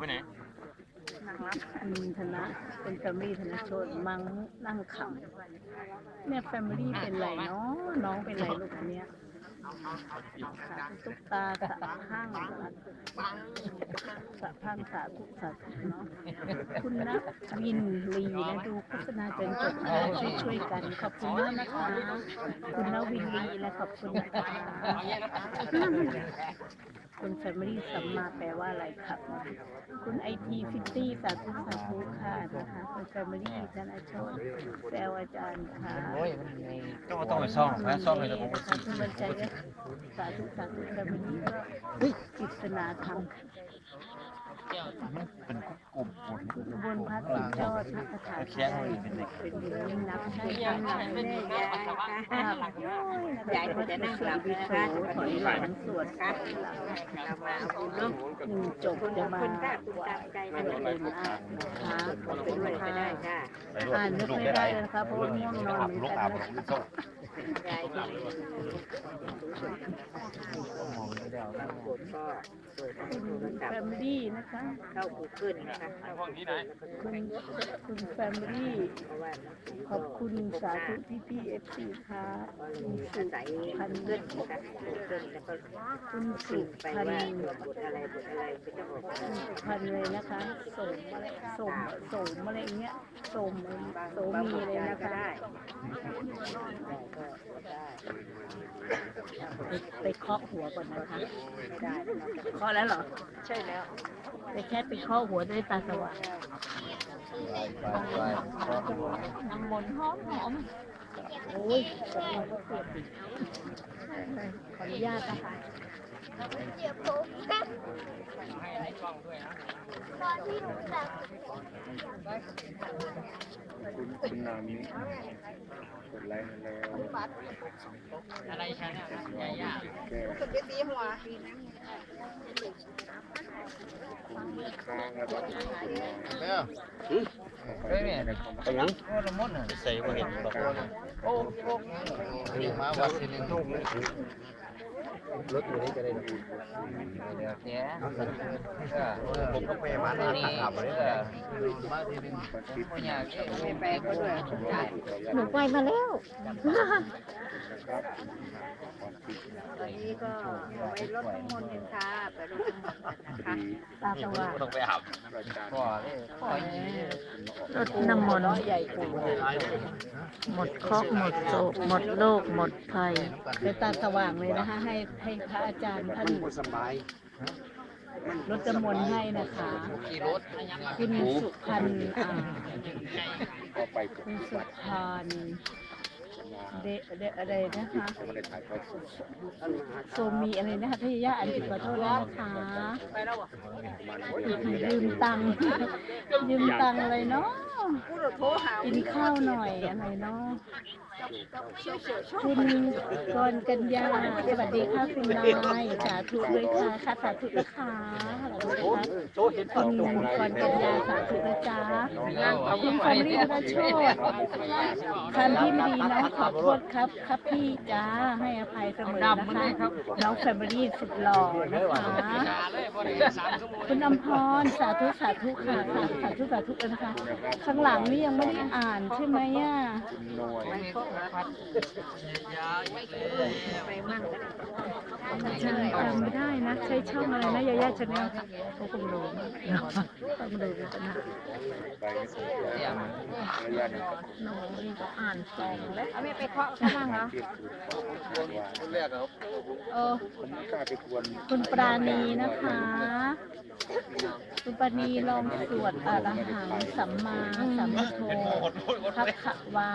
ไปไหนคุณธนะเป็นแฟมิลี่ธนโชตมังนั่งขำเนี่ยแฟมิลี่เป็นไรเนาะน้องเป็นไรลูกอันเนี้ยสาธุตุ๊กตาสะห้างสะพังสาธุสาธุเนาะคุณนักวินลีนะดูโฆษณาจนจบช่วยช่วยกัน ขอบคุณมากนะคะ คุณนวินลีและขอบคุณนะคะ คุณแฟมิลี่สัมมาแปลว่าอะไรครับ คุณไอทีฟิตตี้สาธุสาธุค่ะนะคะคุณแฟมิลี่ธนาโชตแซวอาจารย์ค่ะโอ้ยมันในต้องต้องไปซ่องนะซ่องเลยนี่นะผมนะคะคุณบรรจัยก็สาธุสาธุแฟมิลี่ก็เฮ้ยปริศนาธรรมค่ะเป็นกลุ่มหมด อุบนพระสิยอดพระคาถาใช่เป็นดินยิ่งนับให้ยังนับไม่ยายยายก็จะนั่งหลับนะคะถอยหลังสวดค่ะเรามาเอาบุญเนาะหนึ่งจบจะมาไหวเพื่อเป็นอานะคะขอบคุณค่ะอ่านนึกไม่ได้เลยนะคะเพราะว่าง่วงนอนเหมือนกันนะคะ นั่งมองคุณแฟมิลี่นะคะเข้ากูเกิลนะคะห้องนี้ไหนคุณคุณแฟมิลี่ขอบคุณสาธุพี่พี่เอฟซีค่ะคุณสุพันธ์เกิลนะคะกูเกิลแล้วก็คุณสุไปพันว่าธ์บทอะไรบทอะไรก็จะบอกคุณสุพันธ์เลยนะคะสมอะไรสมสมอะไรเงี้ยสมโสมีเลยนะคะไปไปเคาะหัวก่อนนะคะ ไม่ได้เคาะแล้วเหรอ ใช่แล้วไปแค่ไปเคาะหัวจะได้ตาสว่างน้ำมนต์หอมหอมโอ้ยกำลังก็ เสียบอีกขออนุญาตนะคะคุณนามิกดไลค์แล้วอะไรฉันอะยายาแก้ค้างแล้วก็เฮ้ยเนี่ยไปยังโอ้ละมุนอะใส่บ่เห็นหรอกโอ้โอ้นี่มาวัดทีนึง รถอยู่นี่จะได้นะเดี๋ยวเจ๊ผมก็ไปมาทีนี้มาทีนึงไม่อยากไม่แปลก็ด้วยหนูไปมาแล้วนะครับตอนนี้ก็ไปรถน้ำมนต์กันค่ะไปรถน้ำมนต์นะคะตาสว่างต้องไปอาบรายการพ่อเลยพ่อยี่รถน้ำมนต์ใหญ่ปู่หมดเคราะห์หมดโศกหมดโรคหมดภัยเป็นตาสว่างเลยนะคะให้ให้พระอาจารย์ท่านสบายรถน้ำมนต์ให้นะคะขี่รถคุณสุพันธ์อ่าก็ไปกดคุณสุพันธ์เดเดอะไรนะคะไม่ได้ถ่ายทอดสดโซมีอะไรนะคะทายาอันผิดขอโทษนะคะประมาณเดือนยืมตังค์ยืมตังค์อะไรเนาะ กินข้าวหน่อยอะไรเนาะคุณกรกัญญาสวัสดีค่ะคุณนายสาธุด้วยค่ะค่ะสาธุนะคะสาธุนะคะคุณกรกัญญาสาธุนะจ๊ะคุณแฟมิลี่ธนโชตคำที่ไม่ดีน้องขอโทษครับ ครับพี่จ้าให้อภัยเสมอนะคะน้องแฟมิลี่สุดหล่อนะคะคุณอมพรสาธุสาธุค่ะสาธุสาธุเลยนะคะข้างหลังนี่ยังไม่ได้อ่านใช่ไหมอะหน่วยไปมั่งใช่จำไม่ได้นะ ใช้ช่องอะไรนะยายาชาแนลค่ะโอ้คงรู้ต้องดูกันนะไปไม่สนใจระยะนี้น้องนี่ก็อ่านซองแล้วเอาไม่ไปเคาะข้างล่างเหรอเทียบคือว่าแรกครับเออผมไม่กล้าไปทวนคุณปราณีนะคะุปณีลองสวดอรหังสัมมาสัมพุทโธพักขวา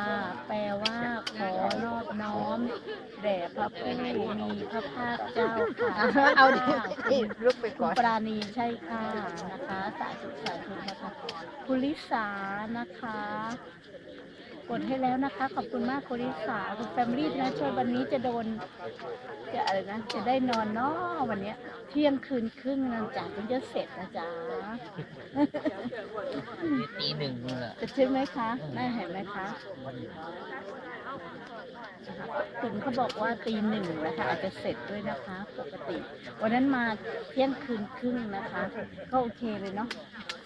แปลว่าขอนอบน้อมแด่พระผู้มีพระภาคเจ้าค่ะเอาดิลุกไปก่อนปราณีใช่ค่ะนะคะสาธุสาธุนะคะคุลิสานะคะ กดให้แล้วนะคะ ขอบคุณมากคุณลิสาคุณแฟมิลี่นะช่วยวันนี้จะโดน จะอะไรนะ จะได้นอนเนาะวันเนี้ย เที่ยงคืนครึ่งนะจ๊ะถึงจะเสร็จนะจ๊ะตีหนึ่งนี่แหละจะใช่ไหมคะน่าเห็นไหมคะคุณเขาบอกว่าตีหนึ่งนะคะอาจจะเสร็จด้วยนะคะ ปกติ วันนั้นมาเที่ยงคืนครึ่งนะคะ ก็โอเคเลยเนาะ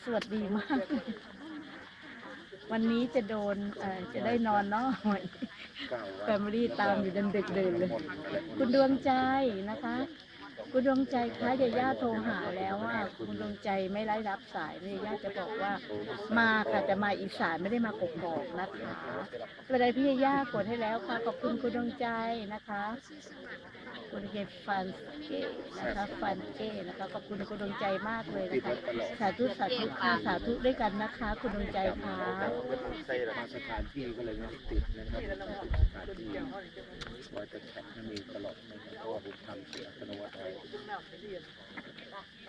สวัสดีมาก วันนี้จะโดนเอ่อจะได้นอนเนาะแฟมิลี่ตามอยู่ดันดึกเดินเลย คุณดวงใจนะคะ คุณดวงใจคะเดียวย่าโทรหาแล้วว่าคุณดวงใจไม่ไล่รับสายเนี่ยย่าจะบอกว่ามาค่ะแต่มาอีสานไม่ได้มากกอกนะคะกระไดพี่ย่ากดให้แล้วค่ะขอบคุณคุณดวงใจนะคะคุณเกฟันเกนะคะฟันเกนะคะขอบคุณคุณดวงใจมากเลยนะคะสาธุสาธุค่ะสาธุด้วยกันนะคะ คุณดวงใจค่ะใช่มาสถานที่ก็เลยไม่ติดนะครับสถานที่ว่าจะแข่งมีตลอดนะครับเพราะว่าผมทำเสียอัตโนมัติไว้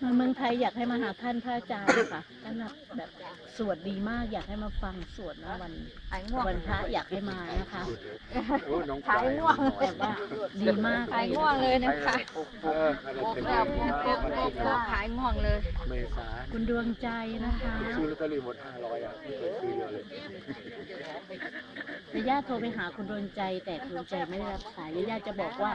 มาเมืองไทยอยากให้มาหาท่านพระอาจารย์ค่ะท่านน่ะแบบสวดดีมากอยากให้มาฟังสวดนะวันหายง่วงวันพระอยากให้มานะคะโอ้น้องหายง่วงแบบว่าดีมากหายง่วงเลยนะคะเอออะไรโป๊กเป็นแล้วโป๊กโป๊กโป๊กโป๊กหายง่วงเลยเมษาคุณดวงใจนะคะซื้อลอตเตอรี่หมดห้าร้อยอะไม่เคยซื้อเยอะเลยเดี๋ยวย่าโทรไปหาคุณดวงใจแต่คุณดวงใจไม่ได้รับสายเดี๋ยวย่าจะบอกว่า